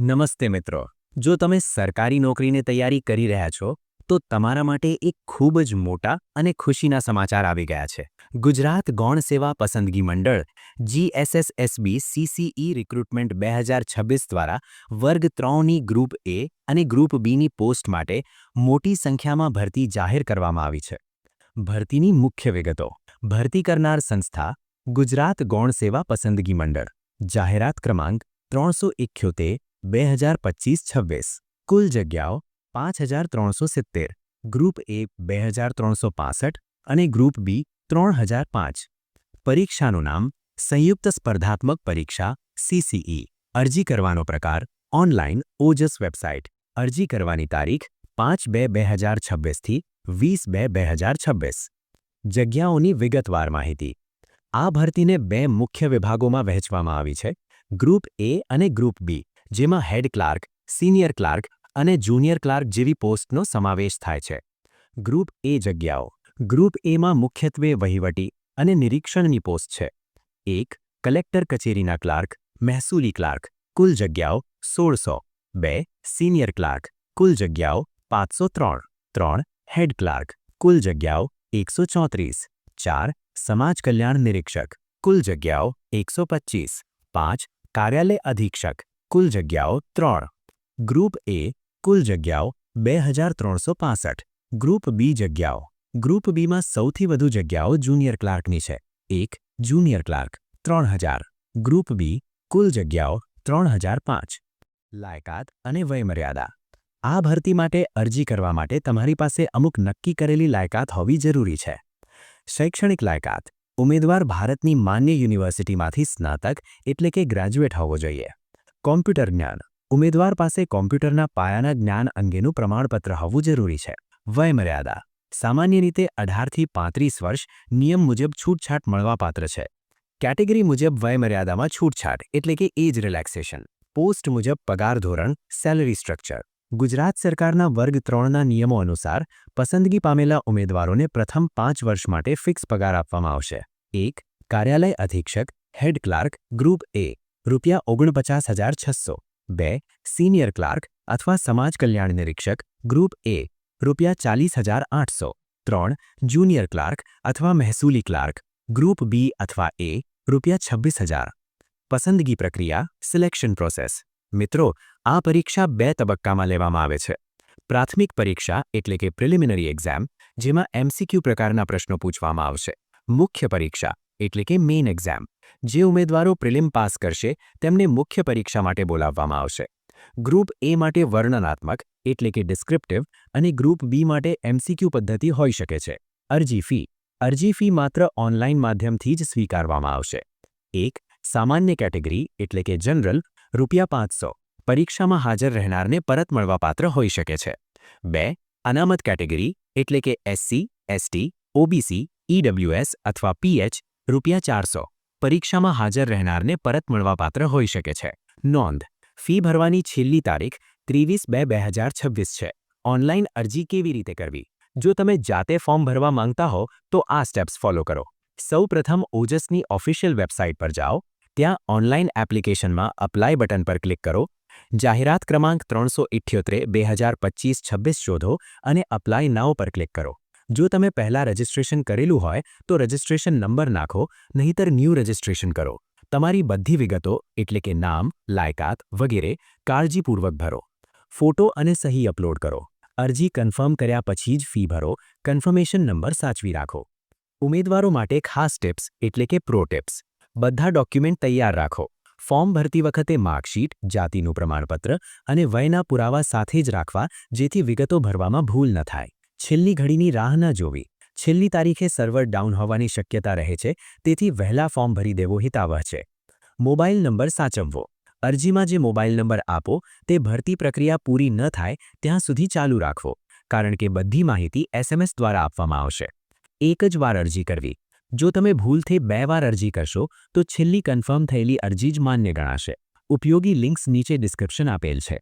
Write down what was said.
નમસ્તે મિત્રો. જો તમે સરકારી નોકરીને તૈયારી કરી રહ્યા છો, તો તમારા માટે એક ખૂબ જ મોટા અને ખુશીના સમાચાર આવી ગયા છે. ગુજરાત ગૌણ સેવા પસંદગી મંડળ, જીએસએસએસબી સીસીઈ રિક્રુટમેન્ટ બે હજાર છવ્વીસ દ્વારા વર્ગ ત્રણની ગ્રુપ એ અને ગ્રુપ બીની પોસ્ટ માટે મોટી સંખ્યામાં ભરતી જાહેર કરવામાં આવી છે. ભરતીની મુખ્ય વિગતો. ભરતી કરનાર સંસ્થા, ગુજરાત ગૌણ સેવા પસંદગી મંડળ. જાહેરાત ક્રમાંક ત્રણસો ઇઠ્યોતેર બે હજાર પચીસ છવ્વીસ. કુલ જગ્યાઓ પાંચ હજાર ત્રણસો સિત્તેર. ગ્રુપ એ બે હજાર ત્રણસો પાસઠ અને ગ્રુપ બી ત્રણ હજાર પાંચ. પરીક્ષાનું નામ સંયુક્ત સ્પર્ધાત્મક પરીક્ષા સીસીઈ. અરજી કરવાનો પ્રકાર ઓનલાઈન ઓજસ વેબસાઇટ. અરજી કરવાની તારીખ પાંચ બે બે હજાર છવ્વીસથી વીસ બે બે હજાર છવ્વીસ. જગ્યાઓની વિગતવાર માહિતી. આ ભરતીને બે મુખ્ય વિભાગોમાં વહેંચવામાં આવી છે. ગ્રુપ એ અને ગ્રુપ બી. જેમાં હેડ ક્લાર્ક, સિનિયર ક્લાર્ક અને જુનિયર ક્લાર્ક જેવી પોસ્ટનો સમાવેશ થાય છે. ગ્રુપ એ જગ્યાઓ. ગ્રુપ એમાં મુખ્યત્વે વહીવટી અને નિરીક્ષણની પોસ્ટ છે. એક, કલેક્ટર કચેરીના ક્લાર્ક, મહેસૂલી ક્લાર્ક, કુલ જગ્યાઓ સોળસો. બે, સિનિયર ક્લાર્ક, કુલ જગ્યાઓ પાંચસો ત્રણ. ત્રણ, હેડ ક્લાર્ક, કુલ જગ્યાઓ એકસો ચોત્રીસ. ચાર, સમાજ કલ્યાણ નિરીક્ષક, કુલ જગ્યાઓ એકસો પચીસ. પાંચ, કાર્યાલય અધિક્ષક કુલ જગ્યાઓ ત્રણ. ગ્રુપ એ કુલ જગ્યાઓ બે હજાર ત્રણસો પાસઠ. ગ્રુપ બી જગ્યાઓ. ગ્રુપ બીમાં સૌથી વધુ જગ્યાઓ જુનિયર ક્લાર્કની છે. એક, જુનિયર ક્લાર્ક, ત્રણ હજાર. ગ્રુપ બી, કુલ જગ્યાઓ ત્રણ હજાર પાંચ. લાયકાત અને વયમર્યાદા. આ ભરતી માટે અરજી કરવા માટે તમારી પાસે અમુક નક્કી કરેલી લાયકાત હોવી જરૂરી છે. શૈક્ષણિક લાયકાત. ઉમેદવાર ભારતની માન્ય યુનિવર્સિટીમાંથી સ્નાતક એટલે કે ગ્રેજ્યુએટ હોવો જોઈએ. કોમ્પ્યુટર જ્ઞાન. ઉમેદવાર પાસે કોમ્પ્યુટરના પાયાના જ્ઞાન અંગેનું પ્રમાણપત્ર હોવું જરૂરી છે. વયમર્યાદા. સામાન્ય રીતે અઢારથી પાંત્રીસ વર્ષ નિયમ મુજબ છૂટછાટ મળવાપાત્ર છે. કેટેગરી મુજબ વયમર્યાદામાં છૂટછાટ એટલે કે એજ રિલેક્સેશન. પોસ્ટ મુજબ પગાર ધોરણ, સેલરી સ્ટ્રક્ચર. ગુજરાત સરકારના વર્ગ ત્રણના નિયમો અનુસાર પસંદગી પામેલા ઉમેદવારોને પ્રથમ પાંચ વર્ષ માટે ફિક્સ પગાર આપવામાં આવશે. એક, કાર્યાલય અધિક્ષક, હેડ ક્લાર્ક, ગ્રુપ એ. રૂપિયા ઓગણપચાસ હજાર છસો. બે, સિનિયર ક્લાર્ક અથવા સમાજ કલ્યાણ નિરીક્ષક, ગ્રુપ એ, રૂપિયા ચાલીસ હજાર આઠસો. ત્રણ, જુનિયર ક્લાર્ક અથવા મહેસૂલી ક્લાર્ક, ગ્રુપ બી અથવા એ, રૂપિયા છવ્વીસ હજાર. પસંદગી પ્રક્રિયા, સિલેક્શન પ્રોસેસ. મિત્રો, આ પરીક્ષા બે તબક્કામાં લેવામાં આવે છે. પ્રાથમિક પરીક્ષા એટલે કે પ્રિલિમિનરી એક્ઝામ, જેમાં એમસીક્યુ પ્રકારના પ્રશ્નો પૂછવામાં આવશે. મુખ્ય પરીક્ષા, એટલે કે મેઇન એક્ઝામ. જે ઉમેદવારો પ્રિલિમ પાસ કરશે, તેમને મુખ્ય પરીક્ષા માટે બોલાવવામાં આવશે. ગ્રુપ એ માટે વર્ણનાત્મક, એટલે કે ડિસ્ક્રિપ્ટિવ, અને ગ્રુપ બી માટે એમસીક્યુ પદ્ધતિ હોઈ શકે છે. અરજી ફી. અરજી ફી માત્ર ઓનલાઈન માધ્યમથી જ સ્વીકારવામાં આવશે. એક, સામાન્ય કેટેગરી, એટલે કે જનરલ, રૂપિયા પાંચસો. પરીક્ષામાં હાજર રહેનારને પરત મળવાપાત્ર હોઈ શકે છે. બે, અનામત કેટેગરી, એટલે કે એસસી, એસટી, ઓબીસી ઈડબ્લ્યુએસ અથવા પીએચ રૂપિયા ચારસો પરીક્ષામાં હાજર રહેનારને પરત મળવાપાત્ર હોઈ શકે છે. નોંધ. ફી ભરવાની છેલ્લી તારીખ ત્રેવીસ બે બે હજાર છવ્વીસ છે. ઓનલાઈન અરજી કેવી રીતે કરવી? જો તમે જાતે ફોર્મ ભરવા માંગતા હો, તો આ સ્ટેપ્સ ફોલો કરો. સૌપ્રથમ ઓજસની ઓફિશિયલ વેબસાઇટ પર જાઓ. ત્યાં ઓનલાઈન એપ્લિકેશનમાં અપ્લાય બટન પર ક્લિક કરો. જાહેરાત ક્રમાંક ત્રણસો ઇઠ્યોતેર બે હજાર પચીસ છવ્વીસ શોધો અને અપ્લાય નાવ પર ક્લિક કરો. જો તમે પહેલાં રજિસ્ટ્રેશન કરેલું હોય, તો રજિસ્ટ્રેશન નંબર નાખો, નહીંતર ન્યૂ રજિસ્ટ્રેશન કરો. તમારી બધી વિગતો, એટલે કે નામ, લાયકાત વગેરે, કાળજીપૂર્વક ભરો. ફોટો અને સહી અપલોડ કરો. અરજી કન્ફર્મ કર્યા પછી જ ફી ભરો. કન્ફર્મેશન નંબર સાચવી રાખો. ઉમેદવારો માટે ખાસ ટિપ્સ એટલે કે પ્રો ટિપ્સ બધા ડોક્યુમેન્ટ તૈયાર રાખો. ફોર્મ ભરતી વખતે માર્કશીટ જાતિનું પ્રમાણપત્ર અને વયના પુરાવા સાથે જ રાખવા, જેથી વિગતો ભરવામાં ભૂલ ન થાય. છેલ્લી ઘડીની રાહ ન જોવી. છેલ્લી તારીખે સર્વર ડાઉન હોવાની શક્યતા રહે છે, તેથી વહેલા ફોર્મ ભરી દેવો હિતાવહ છે. મોબાઈલ નંબર સાચવવો. અરજીમાં જે મોબાઈલ નંબર આપો, તે ભરતી પ્રક્રિયા પૂરી ન થાય, ત્યાં સુધી ચાલુ રાખવો, કારણ કે બધી માહિતી એસએમએસ દ્વારા આપવામાં આવશે. એક જ વાર અરજી કરવી. જો તમે ભૂલથી બે વાર અરજી કરશો, તો છેલ્લી કન્ફર્મ થયેલી અરજી જ માન્ય ગણાશે. ઉપયોગી લિંક્સ નીચે ડિસ્ક્રિપ્શન આપેલ છે.